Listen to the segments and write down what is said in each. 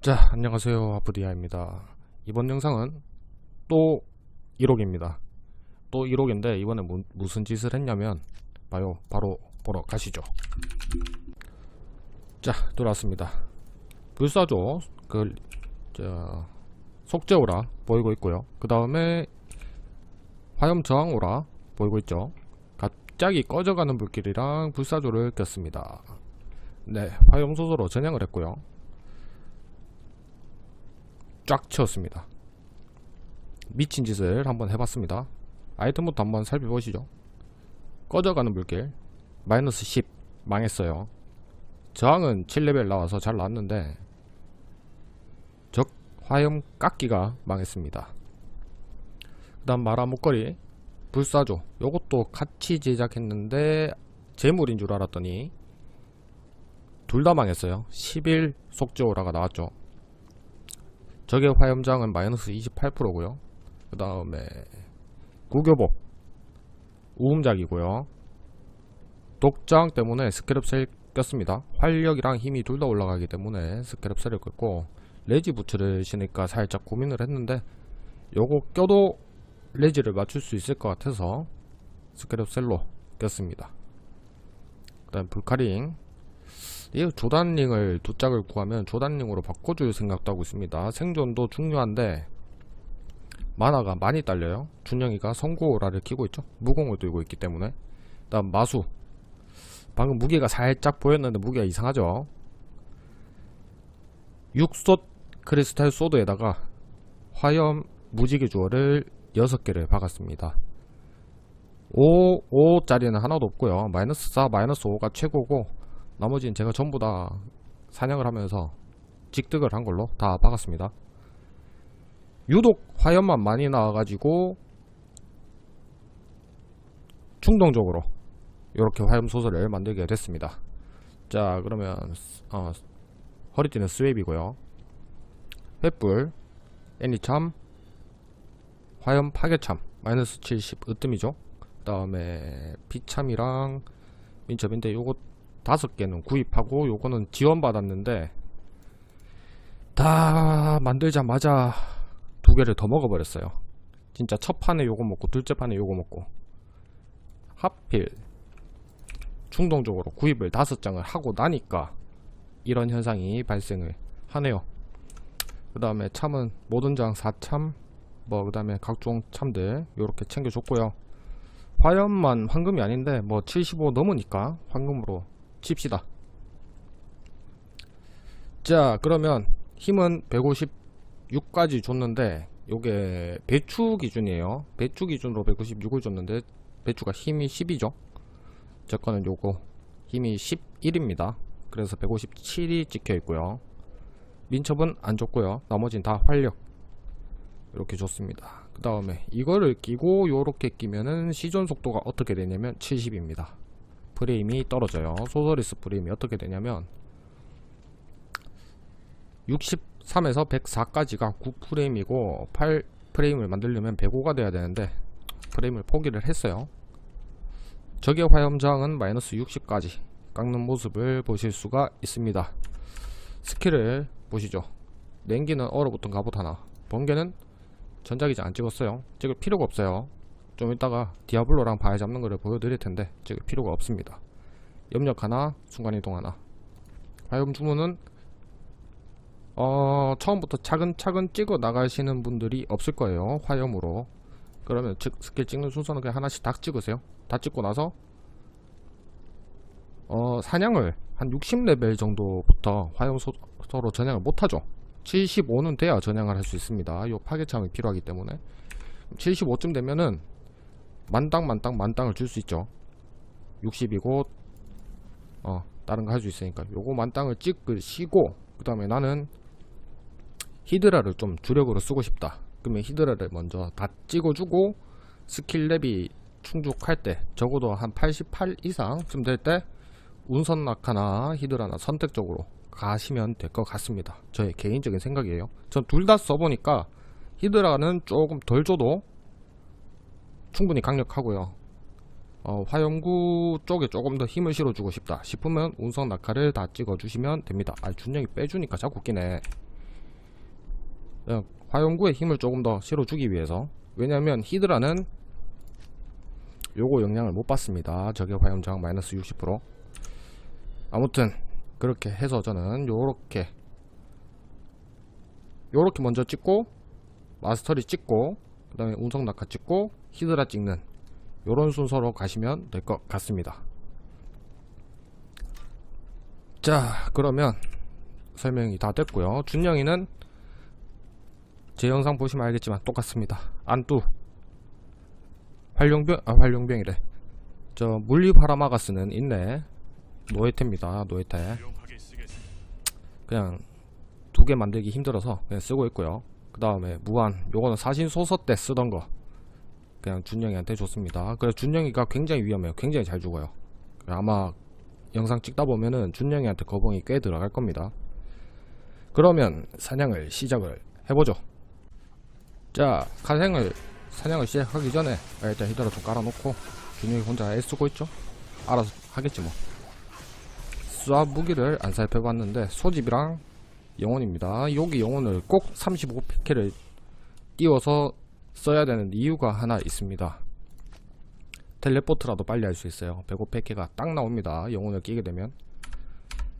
자 안녕하세요. 아프리아입니다. 이번 영상은 또 1호기입니다. 또 1호기인데 이번에 무, 무슨 짓을 했냐면 봐요. 바로 보러 가시죠. 자 돌아왔습니다. 불사조 그 저, 속죄오라 보이고 있고요. 그 다음에 화염저항오라 보이고 있죠. 갑자기 꺼져가는 불길이랑 불사조를 꼈습니다. 네 화염소소로 전향을 했고요 쫙 치웠습니다. 미친 짓을 한번 해봤습니다. 아이템부터 한번 살펴보시죠. 꺼져가는 물길 마이너스 10 망했어요. 저항은 7레벨 나와서 잘 나왔는데 적 화염 깎기가 망했습니다. 그 다음 마라 목걸이 불사조 요것도 같이 제작했는데 재물인 줄 알았더니 둘 다 망했어요. 11 속죄오라가 나왔죠. 적의 화염장은 마이너스 28%고요. 그 다음에 구교복 우음작이고요. 독장 때문에 스케럽셀 꼈습니다. 활력이랑 힘이 둘 다 올라가기 때문에 스케럽셀을 꼈고 레지 부츠를 신으니까 살짝 고민을 했는데 요거 껴도 레지를 맞출 수 있을 것 같아서 스케럽셀로 꼈습니다. 그 다음 불카링 이 조단링을 두 짝을 구하면 조단링으로 바꿔줄 생각도 하고 있습니다. 생존도 중요한데 만화가 많이 딸려요. 준영이가 성고라를 키고 있죠. 무공을 들고 있기 때문에 다음 마수 방금 무게가 살짝 보였는데 무게가 이상하죠. 육솥 크리스탈 소드에다가 화염 무지개 주얼을 6개를 박았습니다. 5, 5짜리는 하나도 없고요. 마이너스 4, 마이너스 5가 최고고 나머지는 제가 전부 다 사냥을 하면서 직득을 한 걸로 다 박았습니다. 유독 화염만 많이 나와가지고 충동적으로 이렇게 화염 소설을 만들게 됐습니다. 자 그러면 어, 허리띠는 스웨입이고요. 횃불, 애니참, 화염 파괴참 마이너스 70 으뜸이죠. 그 다음에 피참이랑 민첩인데 요거 다섯 개는 구입하고 요거는 지원받았는데 다 만들자마자 두 개를 더 먹어버렸어요. 진짜 첫 판에 요거 먹고 둘째 판에 요거 먹고 하필 충동적으로 구입을 다섯 장을 하고 나니까 이런 현상이 발생을 하네요. 그 다음에 참은 모든 장 4참 뭐 그 다음에 각종 참들 요렇게 챙겨줬고요. 화염만 황금이 아닌데 뭐 75 넘으니까 황금으로 칩시다. 자, 그러면 힘은 156까지 줬는데 요게 배추 기준이에요. 배추 기준으로 196을 줬는데 배추가 힘이 10이죠. 제 거는 요거 힘이 11입니다. 그래서 157이 찍혀 있고요. 민첩은 안 줬고요. 나머지는 다 활력 이렇게 줬습니다. 그 다음에 이거를 끼고 요렇게 끼면은 시전 속도가 어떻게 되냐면 70입니다. 프레임이 떨어져요. 소서리스 프레임이 어떻게 되냐면 63에서 104까지가 9프레임이고 8프레임을 만들려면 105가 돼야 되는데 프레임을 포기를 했어요. 적의 화염장은 마이너스 60까지 깎는 모습을 보실 수가 있습니다. 스킬을 보시죠. 냉기는 얼어붙은 갑옷 하나 번개는 전자기장 안 찍었어요. 찍을 필요가 없어요. 좀 이따가 디아블로랑 바위 잡는 거를 보여드릴 텐데 찍을 필요가 없습니다. 염력 하나, 순간이동 하나. 화염 주문은 어, 처음부터 차근차근 찍어 나가시는 분들이 없을 거예요. 화염으로. 그러면 즉 스킬 찍는 순서는 그냥 하나씩 다 찍으세요. 다 찍고 나서 어, 사냥을 한 60레벨 정도부터 화염 소로 전향을 못하죠. 75는 돼야 전향을 할 수 있습니다. 요 파괴창이 필요하기 때문에 75쯤 되면은 만땅 만땅 만땅을 줄 수 있죠. 60이고 어 다른 거 할 수 있으니까. 요거 만땅을 찍으시고 그 다음에 나는 히드라를 좀 주력으로 쓰고 싶다. 그러면 히드라를 먼저 다 찍어주고 스킬 랩이 충족할 때 적어도 한 88 이상쯤 될 때 운선 낙하나 히드라나 선택적으로 가시면 될 것 같습니다. 저의 개인적인 생각이에요. 전 둘 다 써보니까 히드라는 조금 덜 줘도 충분히 강력하고요. 어, 화염구 쪽에 조금 더 힘을 실어주고 싶다 싶으면 운석 낙하를 다 찍어주시면 됩니다. 아 준영이 빼주니까 자꾸 끼네. 그냥 화염구에 힘을 조금 더 실어주기 위해서 왜냐면 히드라는 요거 영향을 못 받습니다 적의 화염 저항 마이너스 60% 아무튼 그렇게 해서 저는 요렇게 요렇게 먼저 찍고 마스터리 찍고 그 다음에 운석 낙하 찍고 히드라 찍는 요런 순서로 가시면 될 것 같습니다. 자 그러면 설명이 다 됐고요. 준영이는 제 영상 보시면 알겠지만 똑같습니다. 안뚜 활용병 아 활용병이래. 저 물리바라마가스는 있네 노예태입니다 노예태 그냥 두 개 만들기 힘들어서 그냥 쓰고 있고요. 그 다음에 무한 요거는 사신 소서 때 쓰던 거 그냥 준영이한테 줬습니다. 그래서 준영이가 굉장히 위험해요. 굉장히 잘 죽어요. 아마 영상 찍다 보면은 준영이한테 거봉이 꽤 들어갈 겁니다. 그러면 사냥을 시작을 해보죠. 자 카생을 사냥을 시작하기 전에 일단 히드라 좀 깔아놓고 준영이 혼자 애쓰고 있죠? 알아서 하겠지 뭐. 쏴 무기를 안 살펴봤는데 소집이랑 영혼입니다. 여기 영혼을 꼭 35피케를 띄워서 써야 되는 이유가 하나 있습니다. 텔레포트라도 빨리 할 수 있어요. 105패키가 딱 나옵니다. 영혼을 끼게 되면.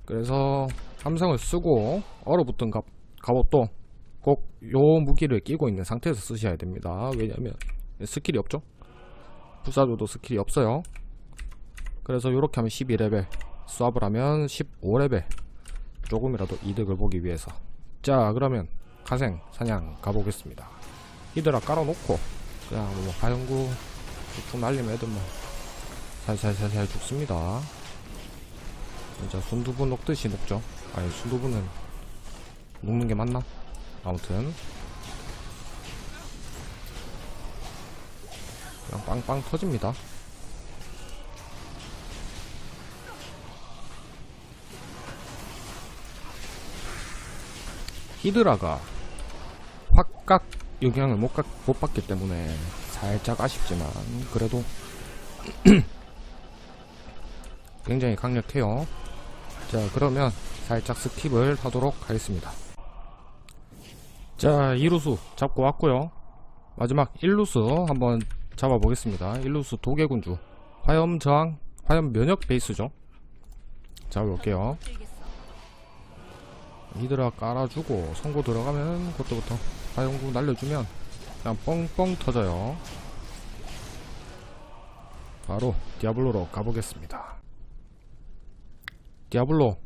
그래서 함성을 쓰고 얼어붙은 갑, 갑옷도 꼭 요 무기를 끼고 있는 상태에서 쓰셔야 됩니다. 왜냐면 스킬이 없죠? 불사조도 스킬이 없어요. 그래서 요렇게 하면 12레벨. 수압을 하면 15레벨. 조금이라도 이득을 보기 위해서. 자 그러면 가생 사냥 가보겠습니다 히드라 깔아놓고 그냥 뭐 화영구 툭 날리면 애들 뭐 살살살살 죽습니다. 진짜 순두부 녹듯이 녹죠. 아니 순두부는 녹는 게 맞나? 아무튼. 그냥 빵빵 터집니다. 히드라가 확각 영향을 못, 가- 못 받기 때문에 살짝 아쉽지만 그래도 굉장히 강력해요. 자 그러면 살짝 스킵을 하도록 하겠습니다. 자 2루수 잡고 왔고요. 마지막 1루수 한번 잡아보겠습니다. 1루수 도개군주. 화염 저항 화염 면역 베이스죠. 잡아볼게요 히드라 깔아주고 선고 들어가면 그때부터 화염구 날려주면 그냥 뻥뻥 터져요. 바로 디아블로로 가보겠습니다. 디아블로.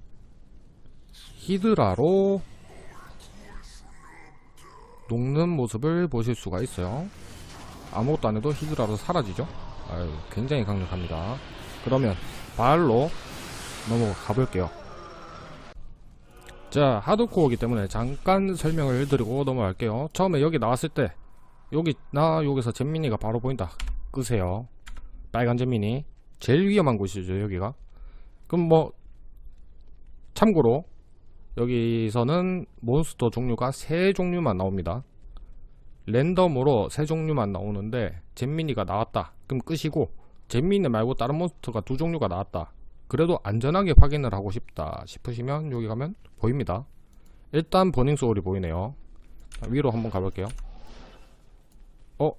히드라로 녹는 모습을 보실 수가 있어요. 아무것도 안 해도 히드라로 사라지죠? 아유 굉장히 강력합니다. 그러면 발로 넘어가 볼게요 자 하드코어이기 때문에 잠깐 설명을 드리고 넘어갈게요. 처음에 여기 나왔을 때 여기 나 여기서 잼민이가 바로 보인다. 끄세요. 빨간 잼민이. 제일 위험한 곳이죠 여기가. 그럼 뭐 참고로 여기서는 몬스터 종류가 세 종류만 나옵니다. 랜덤으로 세 종류만 나오는데 잼민이가 나왔다. 그럼 끄시고 잼민이 말고 다른 몬스터가 두 종류가 나왔다 그래도 안전하게 확인을 하고 싶다 싶으시면 여기 가면 보입니다. 일단 버닝 소울이 보이네요. 자, 위로 한번 가볼게요. 어?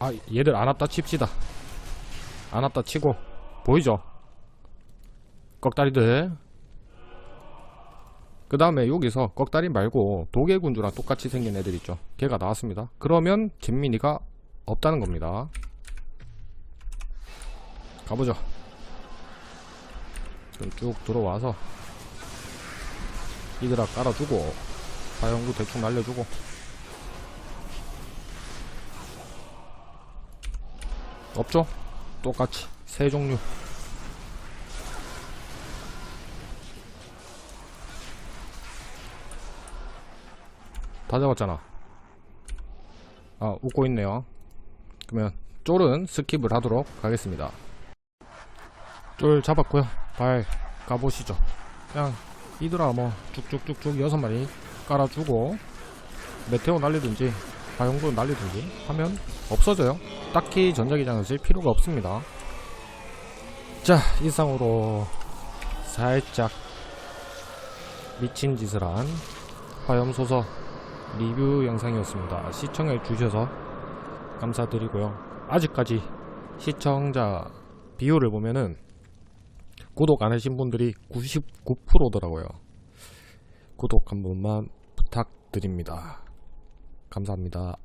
아 얘들 안 왔다 칩시다. 안 왔다 치고. 보이죠? 꺽다리들. 그 다음에 여기서 꺽다리 말고 도개군주랑 똑같이 생긴 애들 있죠? 걔가 나왔습니다. 그러면 잼민이가 없다는 겁니다. 가보죠 쭉 들어와서 히드라 깔아주고 화영구 대충 날려주고. 없죠? 똑같이. 세 종류. 다 잡았잖아. 아 웃고 있네요. 그러면 쫄은 스킵을 하도록 하겠습니다. 쫄 잡았고요 발 가보시죠 그냥 이들아 뭐 쭉쭉쭉쭉 여섯 마리 깔아주고 메테오 날리든지 화용도 날리든지 하면 없어져요 딱히 전자기장을 쓸 필요가 없습니다 자 이상으로 살짝 미친 짓을 한 화염소서 리뷰 영상이었습니다. 시청해 주셔서 감사드리고요. 아직까지 시청자 비율을 보면은 구독 안 하신 분들이 99%더라고요. 구독 한 번만 부탁드립니다. 감사합니다.